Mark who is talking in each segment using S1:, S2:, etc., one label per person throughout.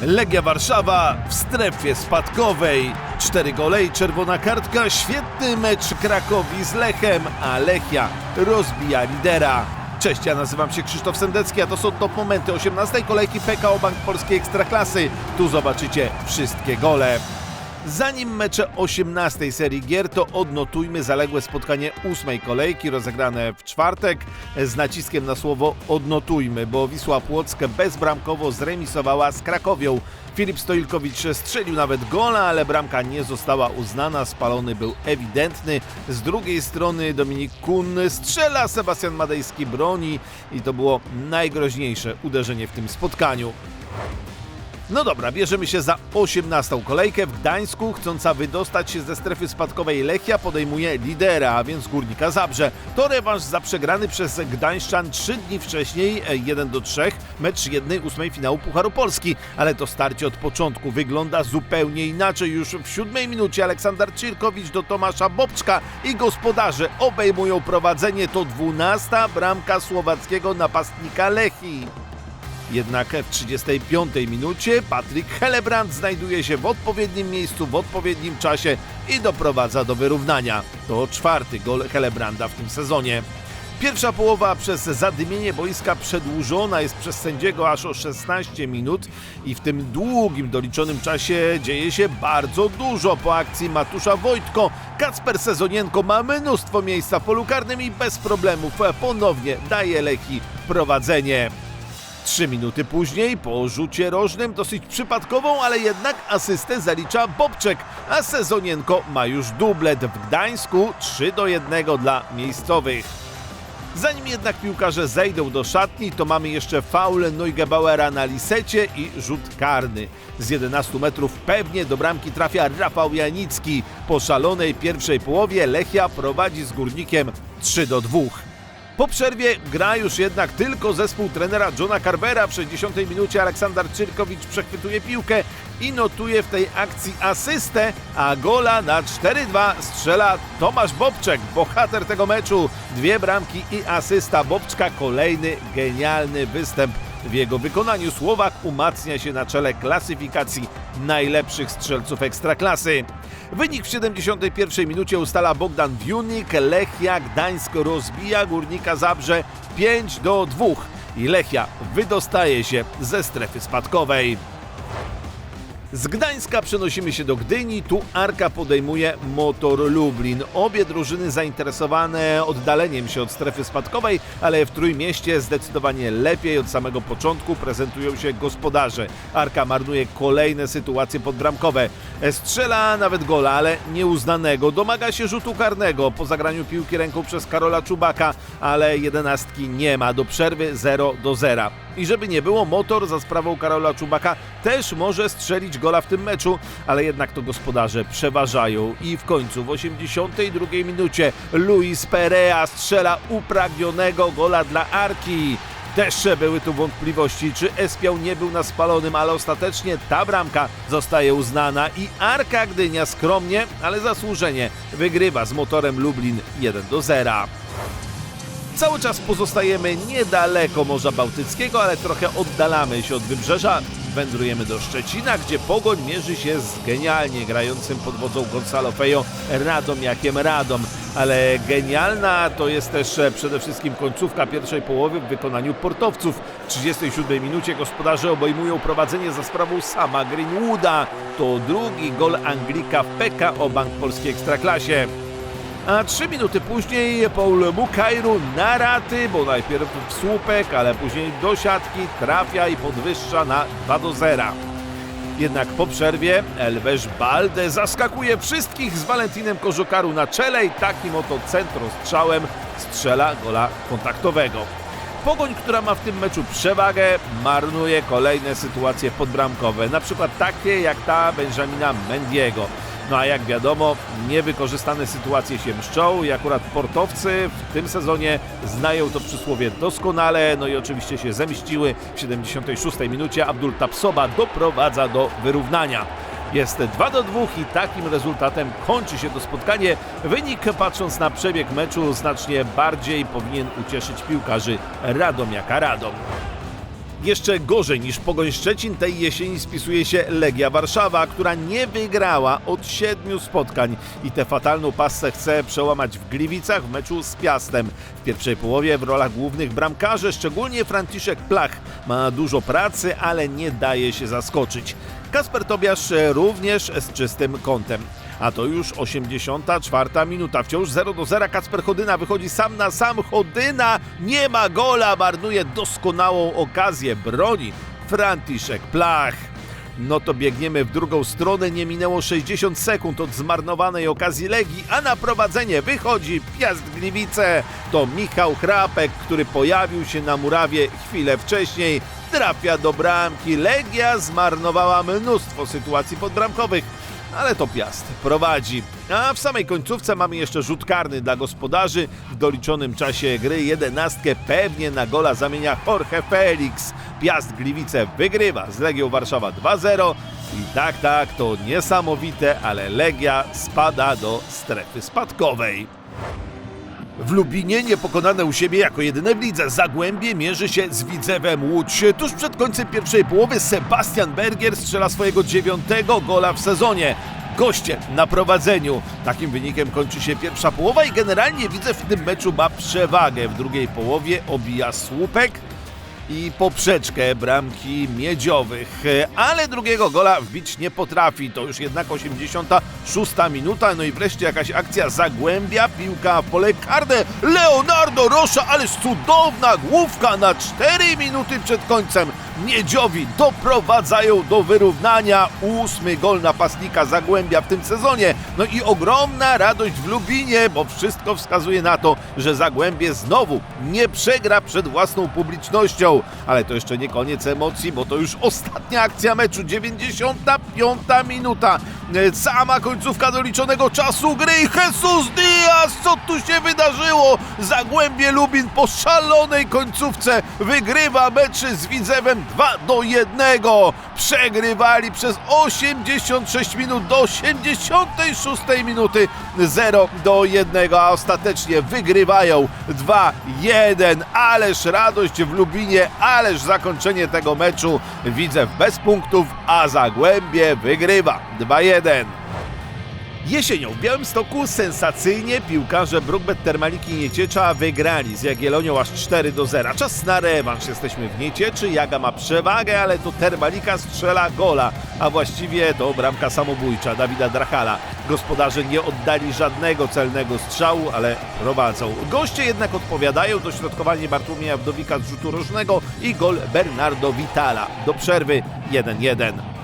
S1: Legia Warszawa w strefie spadkowej. Cztery gole i czerwona kartka. Świetny mecz Krakowi z Lechem, a Lechia rozbija lidera. Cześć, ja nazywam się Krzysztof Sendecki, a to są top momenty 18 kolejki PKO Bank Polskiej Ekstraklasy. Tu zobaczycie wszystkie gole. Zanim mecze 18 serii gier, to odnotujmy zaległe spotkanie ósmej kolejki rozegrane w czwartek z naciskiem na słowo odnotujmy, bo Wisła Płock bezbramkowo zremisowała z Krakowią. Filip Stoilkowicz strzelił nawet gola, ale bramka nie została uznana, spalony był ewidentny. Z drugiej strony Dominik Kun strzela, Sebastian Madejski broni i to było najgroźniejsze uderzenie w tym spotkaniu. No dobra, bierzemy się za 18 kolejkę. W Gdańsku, chcąca wydostać się ze strefy spadkowej Lechia, podejmuje lidera, a więc Górnika Zabrze. To rewanż za przegrany przez Gdańszczan 3 dni wcześniej, e, 1 do 3, mecz 1-8 finału Pucharu Polski. Ale to starcie od początku wygląda zupełnie inaczej. Już w siódmej minucie Aleksander Czirkowicz do Tomasza Bobczka i gospodarze obejmują prowadzenie. To 12 bramka słowackiego napastnika Lechii. Jednak w 35 minucie Patryk Helebrand znajduje się w odpowiednim miejscu, w odpowiednim czasie i doprowadza do wyrównania. To czwarty gol Helebranda w tym sezonie. Pierwsza połowa przez zadymienie boiska przedłużona jest przez sędziego aż o 16 minut i w tym długim doliczonym czasie dzieje się bardzo dużo. Po akcji Matusza Wojtko Kacper Sezonienko ma mnóstwo miejsca w polu karnym i bez problemów ponownie daje Leki prowadzenie. Trzy minuty później, po rzucie rożnym, dosyć przypadkową, ale jednak asystę zalicza Bobczek, a Sezonienko ma już dublet w Gdańsku 3 do 1 dla miejscowych. Zanim jednak piłkarze zejdą do szatni, to mamy jeszcze faul Neugebauera na Lisecie i rzut karny. Z 11 metrów pewnie do bramki trafia Rafał Janicki. Po szalonej pierwszej połowie Lechia prowadzi z Górnikiem 3 do 2. Po przerwie gra już jednak tylko zespół trenera Johna Carvera. W 60 minucie Aleksander Czyrkowicz przechwytuje piłkę i notuje w tej akcji asystę, a gola na 4-2 strzela Tomasz Bobczek, bohater tego meczu. Dwie bramki i asysta Bobczka, kolejny genialny występ w jego wykonaniu Słowak umacnia się na czele klasyfikacji najlepszych strzelców ekstraklasy. Wynik w 71 minucie ustala Bogdan Wiunik, Lechia Gdańsk rozbija Górnika Zabrze 5 do 2 i Lechia wydostaje się ze strefy spadkowej. Z Gdańska przenosimy się do Gdyni, tu Arka podejmuje Motor Lublin. Obie drużyny zainteresowane oddaleniem się od strefy spadkowej, ale w Trójmieście zdecydowanie lepiej od samego początku prezentują się gospodarze. Arka marnuje kolejne sytuacje podbramkowe. Strzela nawet gola, ale nieuznanego. Domaga się rzutu karnego po zagraniu piłki ręką przez Karola Czubaka, ale jedenastki nie ma. Do przerwy 0 do 0. I żeby nie było, motor za sprawą Karola Czubaka też może strzelić gola w tym meczu, ale jednak to gospodarze przeważają. I w końcu w 82 minucie Luis Perea strzela upragnionego gola dla Arki. Też były tu wątpliwości, czy Espiał nie był na spalonym, ale ostatecznie ta bramka zostaje uznana i Arka Gdynia skromnie, ale zasłużenie wygrywa z motorem Lublin 1 do 0. Cały czas pozostajemy niedaleko Morza Bałtyckiego, ale trochę oddalamy się od wybrzeża. Wędrujemy do Szczecina, gdzie Pogoń mierzy się z genialnie grającym pod wodzą Gonzalo Fejo Radomiakiem Radom. Ale genialna to jest też e, przede wszystkim końcówka pierwszej połowy w wykonaniu portowców. W 37 minucie gospodarze obejmują prowadzenie za sprawą sama Greenwooda. To drugi gol Anglika w PKO Bank Polskiej Ekstraklasie. A trzy minuty później Paul Mukajru na raty, bo najpierw w słupek, ale później do siatki trafia i podwyższa na 2 do 0. Jednak po przerwie Elwesz Balde zaskakuje wszystkich z Valentinem Kożukaru na czele i takim oto centrostrzałem strzela gola kontaktowego. Pogoń, która ma w tym meczu przewagę, marnuje kolejne sytuacje podbramkowe, na przykład takie jak ta Benjamina Mendiego. No a jak wiadomo, niewykorzystane sytuacje się mszczą i akurat portowcy w tym sezonie znają to przysłowie doskonale, no i oczywiście się zemściły. W 76 minucie Abdul Tapsoba doprowadza do wyrównania. Jest 2 do 2 i takim rezultatem kończy się to spotkanie. Wynik, patrząc na przebieg meczu, znacznie bardziej powinien ucieszyć piłkarzy Radomiaka Radom. Jeszcze gorzej niż Pogoń Szczecin tej jesieni spisuje się Legia Warszawa, która nie wygrała od siedmiu spotkań i tę fatalną pasę chce przełamać w Gliwicach w meczu z Piastem. W pierwszej połowie w rolach głównych bramkarze, szczególnie Franciszek Plach, ma dużo pracy, ale nie daje się zaskoczyć. Kasper Tobiasz również z czystym kątem. A to już 84 minuta. Wciąż 0 do 0. Kacper Chodyna wychodzi sam na sam. Chodyna nie ma gola, marnuje doskonałą okazję. Broni Franciszek Plach. No to biegniemy w drugą stronę. Nie minęło 60 sekund od zmarnowanej okazji Legii, a na prowadzenie wychodzi Piast Gliwice. To Michał Chrapek, który pojawił się na murawie chwilę wcześniej. Trafia do bramki. Legia zmarnowała mnóstwo sytuacji podbramkowych ale to Piast prowadzi. A w samej końcówce mamy jeszcze rzut karny dla gospodarzy. W doliczonym czasie gry jedenastkę pewnie na gola zamienia Jorge Felix. Piast Gliwice wygrywa z Legią Warszawa 2-0. I tak, tak, to niesamowite, ale Legia spada do strefy spadkowej. W Lubinie niepokonane u siebie jako jedyne w lidze. Zagłębie mierzy się z Widzewem Łódź. Tuż przed końcem pierwszej połowy Sebastian Bergier strzela swojego dziewiątego gola w sezonie. Goście na prowadzeniu. Takim wynikiem kończy się pierwsza połowa i generalnie widzę w tym meczu ma przewagę. W drugiej połowie obija słupek i poprzeczkę bramki miedziowych, ale drugiego gola wbić nie potrafi. To już jednak 86 minuta, no i wreszcie jakaś akcja zagłębia, piłka w pole karne, Leonardo Rosza, ależ cudowna główka na 4 minuty przed końcem. Miedziowi doprowadzają do wyrównania ósmy gol napastnika Zagłębia w tym sezonie. No i ogromna radość w Lubinie, bo wszystko wskazuje na to, że Zagłębie znowu nie przegra przed własną publicznością. Ale to jeszcze nie koniec emocji, bo to już ostatnia akcja meczu, 95 minuta. E, Sama końcówka doliczonego czasu gry Jesus Diaz, co tu się wydarzyło? Zagłębie Lubin po szalonej końcówce wygrywa mecz z Widzewem 2 do 1. Przegrywali przez 86 minut do 86 minuty 0 do 1, a ostatecznie wygrywają 2-1. Ależ radość w Lubinie, ależ zakończenie tego meczu. Widzew bez punktów, a Zagłębie wygrywa 2-1. Jesienią w Białymstoku sensacyjnie piłkarze Brookbet Termaliki Nieciecza wygrali z Jagiellonią aż 4 do 0. Czas na rewanż. Jesteśmy w Niecieczy, Jaga ma przewagę, ale to Termalika strzela gola, a właściwie to bramka samobójcza Dawida Drachala. Gospodarze nie oddali żadnego celnego strzału, ale prowadzą. Goście jednak odpowiadają dośrodkowanie Bartłomieja Wdowika z rzutu rożnego i gol Bernardo Vitala. Do przerwy 1-1.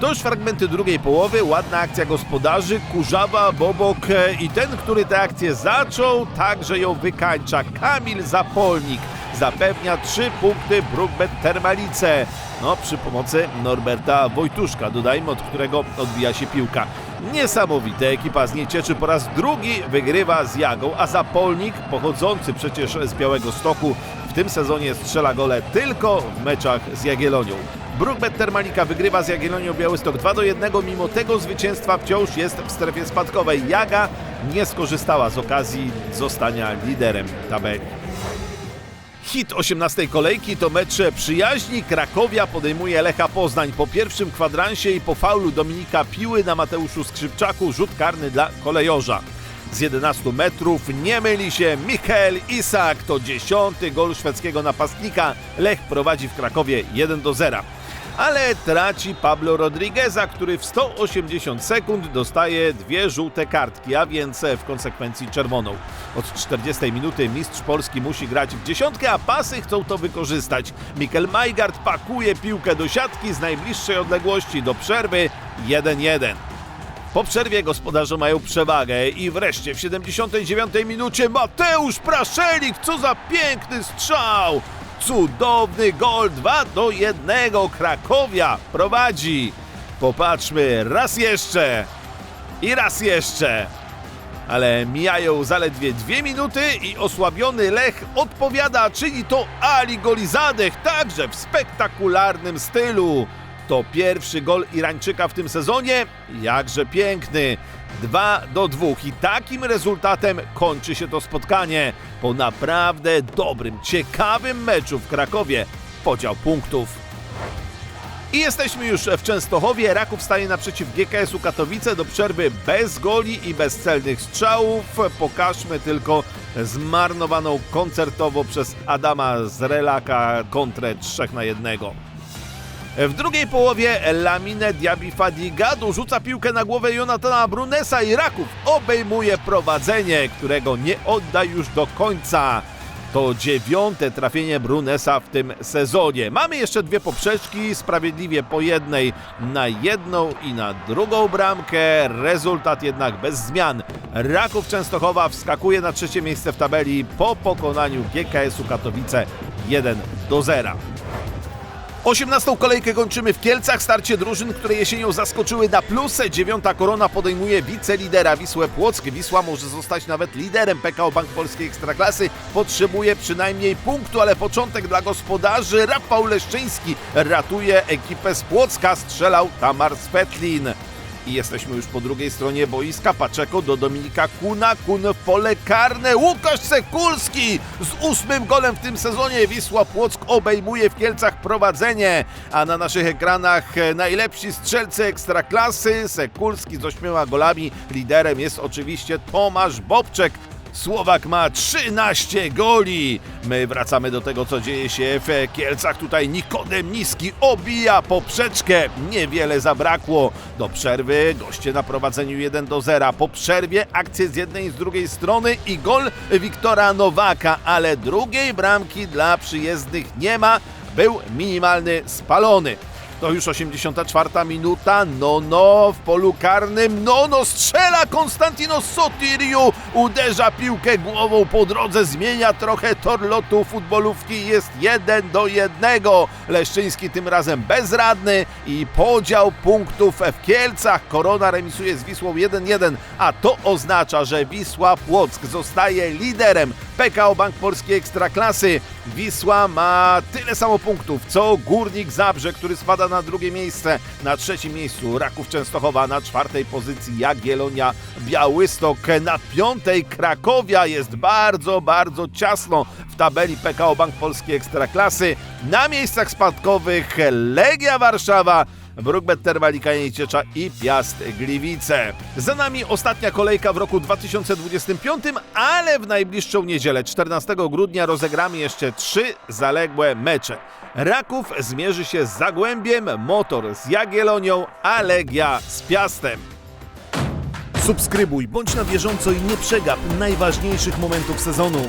S1: To już fragmenty drugiej połowy, ładna akcja gospodarzy, Kurzawa, Bobok e, i ten, który tę akcję zaczął, także ją wykańcza. Kamil Zapolnik zapewnia trzy punkty Brookbet Termalice. No, przy pomocy Norberta Wojtuszka, dodajmy, od którego odbija się piłka. Niesamowite, ekipa z Niecieczy po raz drugi wygrywa z Jagą, a Zapolnik, pochodzący przecież z Białego Stoku, tym sezonie strzela gole tylko w meczach z Jagiellonią. Brookbet Termalika wygrywa z Jagiellonią Białystok 2 do 1. Mimo tego zwycięstwa wciąż jest w strefie spadkowej. Jaga nie skorzystała z okazji zostania liderem tabeli. Hit 18 kolejki to mecz przyjaźni. Krakowia podejmuje Lecha Poznań po pierwszym kwadransie i po faulu Dominika Piły na Mateuszu Skrzypczaku rzut karny dla kolejorza. Z 11 metrów nie myli się Michael Isak. To dziesiąty gol szwedzkiego napastnika. Lech prowadzi w Krakowie 1 do 0 ale traci Pablo Rodrigueza, który w 180 sekund dostaje dwie żółte kartki, a więc w konsekwencji czerwoną. Od 40 minuty mistrz Polski musi grać w dziesiątkę, a pasy chcą to wykorzystać. Mikkel Majgard pakuje piłkę do siatki z najbliższej odległości do przerwy 1-1. Po przerwie gospodarze mają przewagę i wreszcie w 79 minucie Mateusz Praszelik, co za piękny strzał! Cudowny gol 2 do 1 Krakowia prowadzi. Popatrzmy raz jeszcze i raz jeszcze. Ale mijają zaledwie dwie minuty i osłabiony Lech odpowiada, czyni to Ali Golizadeh także w spektakularnym stylu. To pierwszy gol Irańczyka w tym sezonie, jakże piękny. 2 do 2 i takim rezultatem kończy się to spotkanie. Po naprawdę dobrym, ciekawym meczu w Krakowie podział punktów. I jesteśmy już w Częstochowie. Raków staje naprzeciw GKS-u Katowice do przerwy bez goli i bez celnych strzałów. Pokażmy tylko zmarnowaną koncertowo przez Adama z Relaka kontrę 3 na 1. W drugiej połowie Lamine Diaby Fadigadu rzuca piłkę na głowę Jonatana Brunesa i Raków obejmuje prowadzenie, którego nie odda już do końca. To dziewiąte trafienie Brunesa w tym sezonie. Mamy jeszcze dwie poprzeczki, sprawiedliwie po jednej na jedną i na drugą bramkę. Rezultat jednak bez zmian. Raków Częstochowa wskakuje na trzecie miejsce w tabeli po pokonaniu GKS-u Katowice 1 do 0. 18. kolejkę kończymy w Kielcach. Starcie drużyn, które jesienią zaskoczyły na plusę. Dziewiąta korona podejmuje wicelidera Wisłę Płock. Wisła może zostać nawet liderem PKO Bank Polskiej Ekstraklasy. Potrzebuje przynajmniej punktu, ale początek dla gospodarzy. Rafał Leszczyński ratuje ekipę z Płocka. Strzelał Tamar Svetlin. I jesteśmy już po drugiej stronie boiska. Paczeko do Dominika Kuna. Kun w pole karne. Łukasz Sekulski z ósmym golem w tym sezonie. Wisła Płock obejmuje w Kielcach prowadzenie. A na naszych ekranach najlepsi strzelcy ekstraklasy. Sekulski z ośmioma golami. Liderem jest oczywiście Tomasz Bobczek. Słowak ma 13 goli. My wracamy do tego, co dzieje się w Kielcach. Tutaj Nikodem Niski obija poprzeczkę. Niewiele zabrakło. Do przerwy goście na prowadzeniu 1 do 0. Po przerwie akcje z jednej i z drugiej strony i gol Wiktora Nowaka, ale drugiej bramki dla przyjezdnych nie ma. Był minimalny spalony. To już 84 minuta. Nono w polu karnym. Nono strzela. Konstantino Sotiriu uderza piłkę głową po drodze. Zmienia trochę tor lotu futbolówki. Jest 1 do 1. Leszczyński tym razem bezradny i podział punktów w Kielcach. Korona remisuje z Wisłą 1-1, a to oznacza, że Wisła Płock zostaje liderem PKO Bank Polskiej Ekstraklasy. Wisła ma tyle samo punktów, co Górnik Zabrze, który spada na drugie miejsce. Na trzecim miejscu Raków Częstochowa, na czwartej pozycji Jagiellonia Białystok, na piątej Krakowia. Jest bardzo, bardzo ciasno w tabeli PKO Bank Polskiej Ekstraklasy. Na miejscach spadkowych Legia Warszawa, Brookbet Termalika Ciecza i Piast Gliwice. Za nami ostatnia kolejka w roku 2025, ale w najbliższą niedzielę, 14 grudnia, rozegramy jeszcze trzy zaległe mecze. Raków zmierzy się z Zagłębiem, Motor z Jagiellonią, a Legia z Piastem. Subskrybuj, bądź na bieżąco i nie przegap najważniejszych momentów sezonu.